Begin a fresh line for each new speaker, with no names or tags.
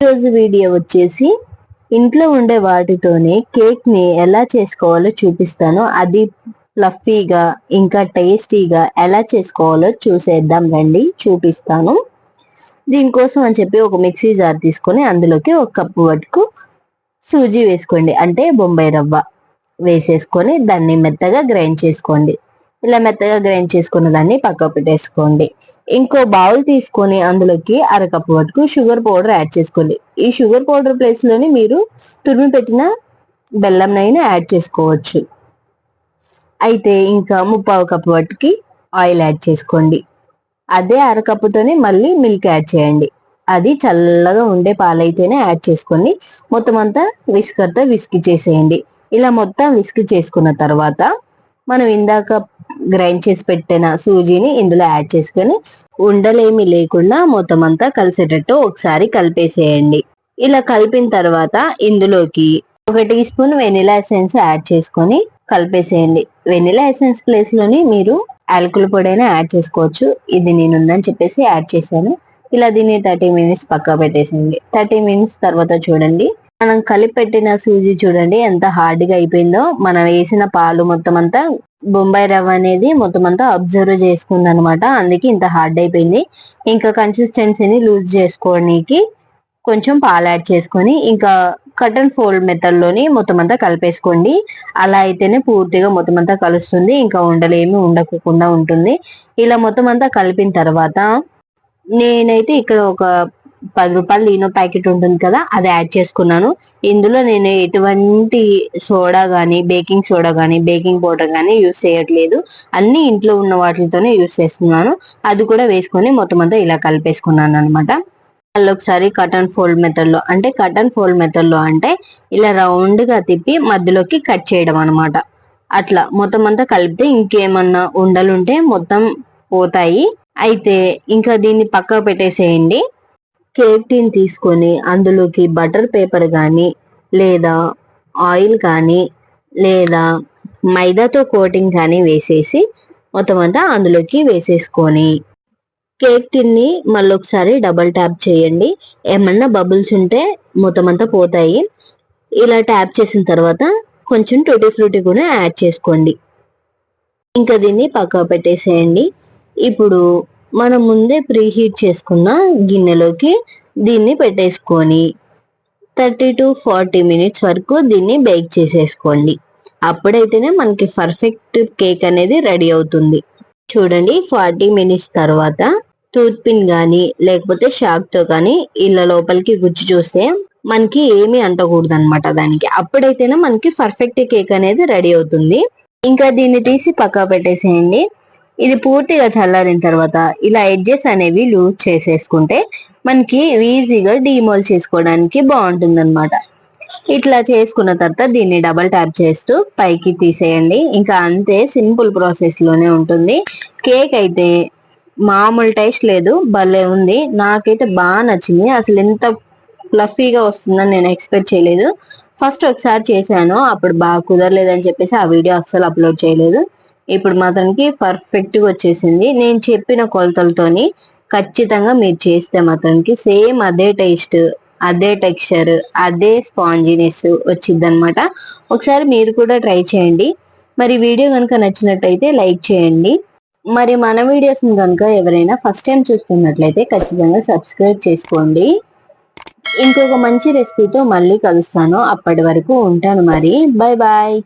రోజు వీడియో వచ్చేసి ఇంట్లో ఉండే వాటితోనే కేక్ని ఎలా చేసుకోవాలో చూపిస్తాను. అది ఫ్లఫీగా ఇంకా టేస్టీగా ఎలా చేసుకోవాలో చూసేద్దాం రండి చూపిస్తాను. దీనికోసం అని చెప్పి ఒక మిక్సీ జార్ తీసుకొని అందులోకి ఒక కప్పు వరకు సూజీ వేసుకోండి. అంటే బొంబాయి రవ్వ వేసేసుకొని దాన్ని మెత్తగా గ్రైండ్ చేసుకోండి. ఇలా మెత్తగా గ్రైండ్ చేసుకున్న దాన్ని పక్క పెట్టేసుకోండి. ఇంకో బౌల్ తీసుకొని అందులోకి అరకప్పు వరకు షుగర్ పౌడర్ యాడ్ చేసుకోండి. ఈ షుగర్ పౌడర్ ప్లేస్లోని మీరు తురిమి పెట్టిన బెల్లం నైనా యాడ్ చేసుకోవచ్చు. అయితే ఇంకా ముప్పావు కప్పు వట్టుకి ఆయిల్ యాడ్ చేసుకోండి. అదే అరకప్పుతోనే మళ్ళీ మిల్క్ యాడ్ చేయండి. అది చల్లగా ఉండే పాలైతేనే యాడ్ చేసుకోండి. మొత్తం అంతా విస్కర్తో విస్కి చేసేయండి. ఇలా మొత్తం విస్కి చేసుకున్న తర్వాత మనం ఇందాక గ్రైండ్ చేసి పెట్టిన సూజీని ఇందులో యాడ్ చేసుకొని ఉండలేమి లేకుండా మొత్తం అంతా కలిసేటట్టు ఒకసారి కలిపేసేయండి. ఇలా కలిపిన తర్వాత ఇందులోకి ఒక teaspoon vanilla essence add చేసుకొని కలిపేసేయండి. వెనిలా ఎసెన్స్ ప్లేస్లోని మీరు యాలకుల పొడైనా యాడ్ చేసుకోవచ్చు. ఇది నేను ఉందని చెప్పేసి యాడ్ చేశాను. ఇలా దీన్ని థర్టీ మినిట్స్ పక్క పెట్టేసేయండి. థర్టీ మినిట్స్ తర్వాత చూడండి. మనం కలిపి పెట్టిన సూజీ చూడండి ఎంత హార్డ్గా అయిపోయిందో. మనం వేసిన పాలు మొత్తం అంతా బొంబాయి రవ్వ అనేది మొత్తం అంతా అబ్జర్వ్ చేసుకుంది అనమాట అందుకే ఇంత హార్డ్ అయిపోయింది. ఇంకా కన్సిస్టెన్సీని లూజ్ చేసుకోవడానికి కొంచెం పాలు యాడ్ చేసుకొని ఇంకా కటన్ ఫోల్డ్ మెథడ్లోని మొత్తం అంతా కలిపేసుకోండి. అలా అయితేనే పూర్తిగా మొత్తం అంతా కలుస్తుంది. ఇంకా ఉండలేమి ఉండకుండా ఉంటుంది. ఇలా మొత్తం అంతా కలిపిన తర్వాత నేనైతే ఇక్కడ ఒక పది రూపాయలు లీనో ప్యాకెట్ ఉంటుంది కదా అది యాడ్ చేసుకున్నాను. ఇందులో నేను ఎటువంటి సోడా కానీ బేకింగ్ సోడా కానీ బేకింగ్ పౌడర్ కానీ యూస్ చేయట్లేదు. అన్ని ఇంట్లో ఉన్న వాటితోనే యూస్ చేస్తున్నాను. అది కూడా వేసుకొని మొత్తం అంతా ఇలా కలిపేసుకున్నాను అనమాట మళ్ళీ ఒకసారి కటన్ ఫోల్డ్ మెథడ్లో అంటే కటన్ ఫోల్డ్ మెథడ్లో అంటే ఇలా రౌండ్గా తిప్పి మధ్యలోకి కట్ చేయడం అనమాట అట్లా మొత్తం అంతా కలిపితే ఇంకేమన్నా ఉండలుంటే మొత్తం పోతాయి. అయితే ఇంకా దీన్ని పక్క పెట్టేసేయండి. కేక్ టీన్ తీసుకొని అందులోకి బటర్ పేపర్ కానీ లేదా ఆయిల్ కానీ లేదా మైదాతో కోటింగ్ కానీ వేసేసి మొత్తం అంతా అందులోకి వేసేసుకొని కేక్ టిన్ని మళ్ళీ ఒకసారి డబల్ ట్యాప్ చేయండి. ఏమన్నా బబుల్స్ ఉంటే మొత్తం అంతా పోతాయి. ఇలా ట్యాప్ చేసిన తర్వాత కొంచెం టూటీ ఫ్రూటీ కూడా యాడ్ చేసుకోండి. ఇంకా దీన్ని పక్క పెట్టేసేయండి. ఇప్పుడు మనం ముందే ప్రీ హీట్ చేసుకున్న గిన్నెలోకి దీన్ని పెట్టేసుకొని థర్టీ టు ఫార్టీ మినిట్స్ వరకు దీన్ని బేక్ చేసేసుకోండి. అప్పుడైతేనే మనకి పర్ఫెక్ట్ కేక్ అనేది రెడీ అవుతుంది. చూడండి ఫార్టీ మినిట్స్ తర్వాత టూత్ పిన్ కానీ లేకపోతే షాక్తో కానీ ఇళ్ళ లోపలికి గుచ్చి చూస్తే మనకి ఏమీ అంటకూడదు అనమాట దానికి. అప్పుడైతేనే మనకి పర్ఫెక్ట్ కేక్ అనేది రెడీ అవుతుంది. ఇంకా దీన్ని తీసి పక్కా పెట్టేసేయండి. ఇది పూర్తిగా చల్లారిన తర్వాత ఇలా ఎడ్జెస్ అనేవి లూజ్ చేసేసుకుంటే మనకి ఈజీగా డీమోల్ చేసుకోవడానికి బాగుంటుంది అనమాట ఇట్లా చేసుకున్న తర్వాత దీన్ని డబల్ ట్యాప్ చేస్తూ పైకి తీసేయండి. ఇంకా అంతే సింపుల్ ప్రాసెస్లోనే ఉంటుంది. కేక్ అయితే మామూలు టేస్ట్ లేదు భలే ఉంది. నాకైతే బాగా నచ్చింది. అసలు ఎంత ఫ్లఫీగా వస్తుందని నేను ఎక్స్పెక్ట్ చేయలేదు. ఫస్ట్ ఒకసారి చేశాను అప్పుడు బాగా కుదరలేదని చెప్పేసి ఆ వీడియో అస్సలు అప్లోడ్ చేయలేదు. ఇప్పుడు మాత్రానికి పర్ఫెక్ట్గా వచ్చేసింది. నేను చెప్పిన కొలతలతోని ఖచ్చితంగా మీరు చేస్తే మాత్రానికి సేమ్ అదే టేస్ట్ అదే టెక్స్చర్ అదే స్పాంజినెస్ వచ్చింది అనమాట ఒకసారి మీరు కూడా ట్రై చేయండి. మరి వీడియో కనుక నచ్చినట్టయితే లైక్ చేయండి. మరి మన వీడియోస్ కనుక ఎవరైనా ఫస్ట్ టైం చూస్తున్నట్లయితే ఖచ్చితంగా సబ్స్క్రైబ్ చేసుకోండి. ఇంకొక మంచి రెసిపీతో మళ్ళీ కలుస్తాను. అప్పటి వరకు ఉంటాను మరి. Bye bye